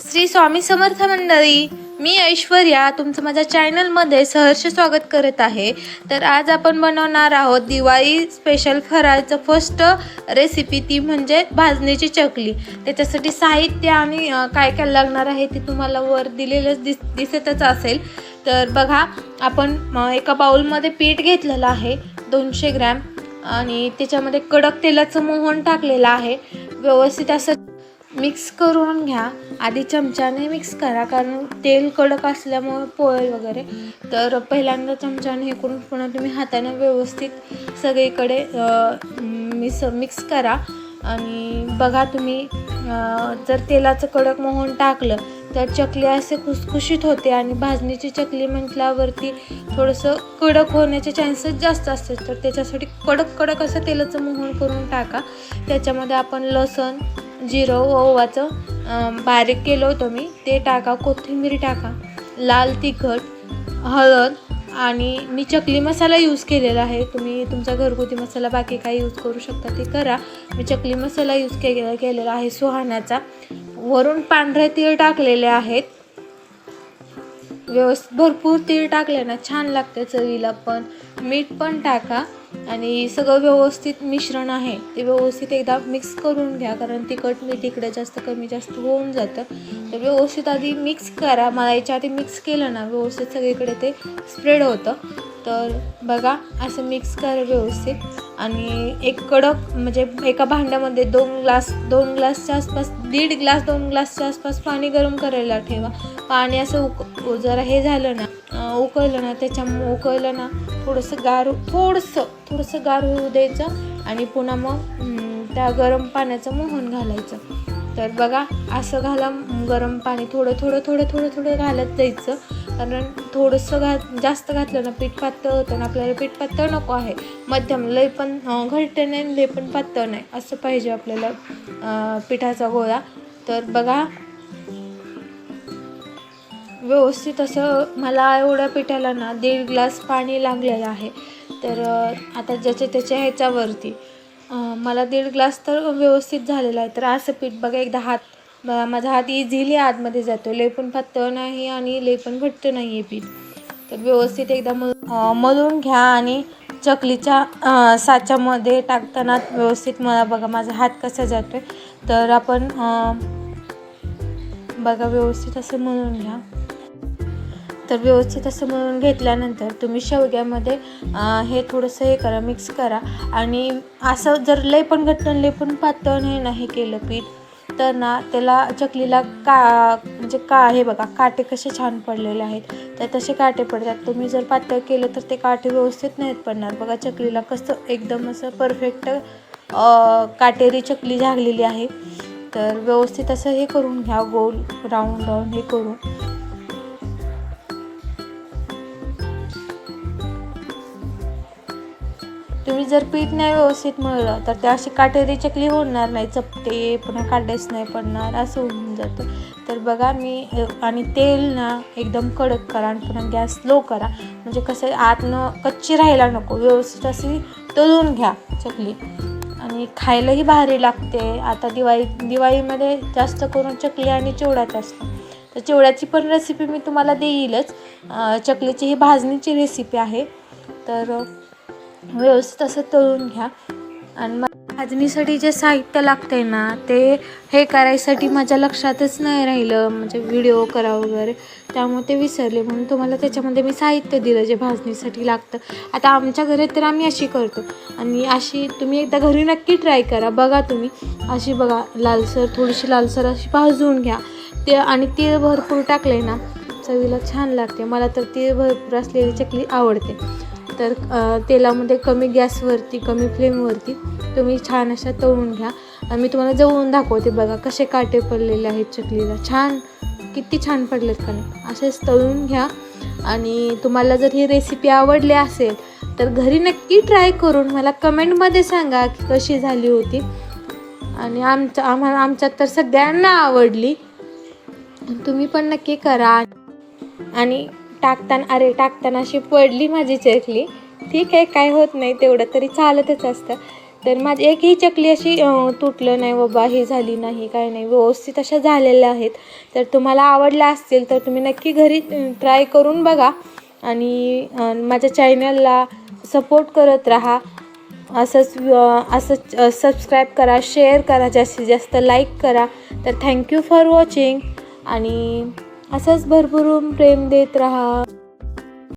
श्री स्वामी समर्थ मंडळी मी ऐश्वर्या तुमचं माझ्या चॅनलमध्ये सहर्ष स्वागत करत आहे. तर आज आपण बनवणार आहोत दिवाळी स्पेशल फराळचं फर्स्ट रेसिपी ती म्हणजे भाजणीची चकली. त्याच्यासाठी साहित्य आणि काय काय लागणार आहे ते तुम्हाला वर दिलेलंच दिस दिसतच असेल. तर बघा आपण एका बाऊलमध्ये पीठ घेतलेलं आहे दोनशे ग्रॅम. आणि त्याच्यामध्ये कडक तेलाचं मोहन टाकलेलं आहे. व्यवस्थित असं मिक्स करून घ्या. आधी चमच्याने मिक्स करा कारण तेल कडक असल्यामुळे पोळेल वगैरे. तर पहिल्यांदा चमच्याने हे करून पुन्हा तुम्ही हाताने व्यवस्थित सगळीकडे मिस मिक्स करा. आणि बघा तुम्ही जर तेलाचं कडक मोहन टाकलं तर चकली असे खुसखुशीत होते आणि भाजणीची चकली म्हटल्यावरती थोडंसं कडक होण्याचे चान्सेस जास्त असतात. तर त्याच्यासाठी कडक कडक असं तेलाचं मोहन करून टाका. त्याच्यामध्ये आपण लसण जिरं ओवाचं बारीक केलं होतं मी. ते टाका कोथिंबीर टाका. लाल तिखट हळद आणि मी चकली मसाला यूज केलेला आहे. तुम्ही तुमचा घरगुती मसाला बाकी काही यूज करू शकता ते करा. मी चकली मसाला यूज केलेला केलेला आहे सुहाण्याचा. वरून पांढरे तीळ टाकलेले आहेत. व्यवस्थित भरपूर तीळ टाकले ना छान लागते चवीला पण. मीठ पण टाका आणि सगळं व्यवस्थित मिश्रण आहे ते व्यवस्थित एकदा मिक्स करून घ्या कारण तिखट मीठ इकडे जास्त कमी जास्त होऊन जातं. तर व्यवस्थित आधी मिक्स करा मला याच्या आधी मिक्स केलं ना व्यवस्थित सगळीकडे ते स्प्रेड होतं. तर बघा असं मिक्स करा व्यवस्थित. आणि एक कडक म्हणजे एका भांड्यामध्ये दोन ग्लास दोन ग्लासच्या आसपास दीड ग्लास दोन ग्लासच्या आसपास पाणी गरम करायला ठेवा. पाणी असं उक जरा हे झालं ना उकळलं ना त्याच्या उकळलं ना थोडंसं गार थोडंसं थोडंसं गार होऊ द्यायचं आणि पुन्हा मग त्या गरम पाण्याचं मोहन घालायचं. तर बघा असं घाला गरम पाणी थोडं थोडं थोडं थोडं थोडं घालत जायचं. कारण थोडंसं घात जास्त घातलं ना पीठ पातळ होतं ना आपल्याला पीठ पातळ नको आहे. मध्यम लय पण घट्ट नाही लय पण पातळ नाही. असं पाहिजे आपल्याला पिठाचा गोळा. तर बघा व्यवस्थित असं मला एवढ्या पिठाला ना दीड ग्लास पाणी लागलेलं आहे. तर आता ज्याच्या त्याच्या ह्याच्यावरती मला दीड ग्लास तर व्यवस्थित झालेला आहे. तर असं पीठ बघा एकदा हात बघा माझा हात इझिली आतमध्ये जातो. लय पण पातळ नाही आणि लय पण घट्ट नाही आहे पीठ. तर व्यवस्थित एकदा मल मलून घ्या आणि चकलीच्या साच्यामध्ये टाकताना व्यवस्थित मला बघा माझा हात कसा जातो आहे तर आपण बघा व्यवस्थित असं मळून घ्या. तर व्यवस्थित असं म्हणून घेतल्यानंतर तुम्ही शेवग्यामध्ये हे थोडंसं हे करा मिक्स करा. आणि असं जर लय पण घट्ट लय पण पातळ नाही ना हे केलं पीठ तर ना त्याला चकलीला का म्हणजे का हे बघा काटे कसे छान पडलेले आहेत. तर तसे काटे पडतात. तुम्ही जर पातळ केलं तर ते काटे व्यवस्थित नाहीत पडणार. बघा चकलीला कसं एकदम असं परफेक्ट काटेरी चकली झागलेली आहे. तर व्यवस्थित असं हे करून घ्या गोल राऊंड राऊंड हे करून. तुम्ही जर पीठ नाही व्यवस्थित मळलं तर ते अशी काटेरी चकली होणार नाही चपटे पुन्हा काटेच नाही पडणार असं होऊन जातं. तर बघा मी आणि तेल ना एकदम कडक करा आणि पुन्हा गॅस स्लो करा. म्हणजे कसं आतनं कच्ची राहायला नको व्यवस्थित अशी तळून घ्या चकली. आणि खायलाही भारी लागते. आता दिवाळी दिवाळीमध्ये जास्त करून चकली आणि चिवड्याच असतं तर चिवड्याची पण रेसिपी मी तुम्हाला देईलच. चकलीची ही भाजणीची रेसिपी आहे. तर व्यवस्थित असं तळून घ्या. आणि मग भाजणीसाठी जे साहित्य लागतंय ना ते हे करायसाठी माझ्या लक्षातच नाही राहिलं. म्हणजे व्हिडिओ करा वगैरे. त्यामुळे ते विसरले. म्हणून तुम्हाला त्याच्यामध्ये मी साहित्य दिलं जे भाजणीसाठी लागतं. आता आमच्या घरी तर आम्ही अशी करतो. आणि अशी तुम्ही एकदा घरी नक्की ट्राय करा. बघा तुम्ही. अशी बघा लालसर थोडीशी लालसर अशी भाजून घ्या. ते आणि तीळ भरपूर टाकले ना चवीला छान लागते. मला तर तीळ भरपूर असलेली चकली आवडते. तर तेलामध्ये कमी गॅसवरती कमी फ्लेमवरती तुम्ही छान अशा तळून घ्या. आणि मी तुम्हाला जवळून दाखवते बघा कसे काटे पडलेले आहेत चकलीला. छान किती छान पडलेत का असेच तळून घ्या. आणि तुम्हाला जर ही रेसिपी आवडली असेल तर घरी नक्की ट्राय करून मला कमेंटमध्ये सांगा की कशी झाली होती. आणि आमच्या आम्हाला आमच्यात तर सगळ्यांना आवडली. तुम्ही पण नक्की करा. आणि टाकताना अरे टाकताना अशी पडली माझी चकली. ठीक आहे काय होत नाही तेवढं तरी चालतच असतं. तर माझी एकही चकली अशी तुटलं नाही बाबा हे झाली नाही काय नाही व्यवस्थित अशा झालेल्या आहेत. तर तुम्हाला आवडल्या असतील तर तुम्ही नक्की घरी ट्राय करून बघा. आणि माझ्या चॅनलला सपोर्ट करत राहा. असंच असं सबस्क्राईब करा शेअर करा जास्तीत जास्त लाईक करा. तर थँक्यू फॉर वॉचिंग आणि असंच भरभरून प्रेम देत राहा.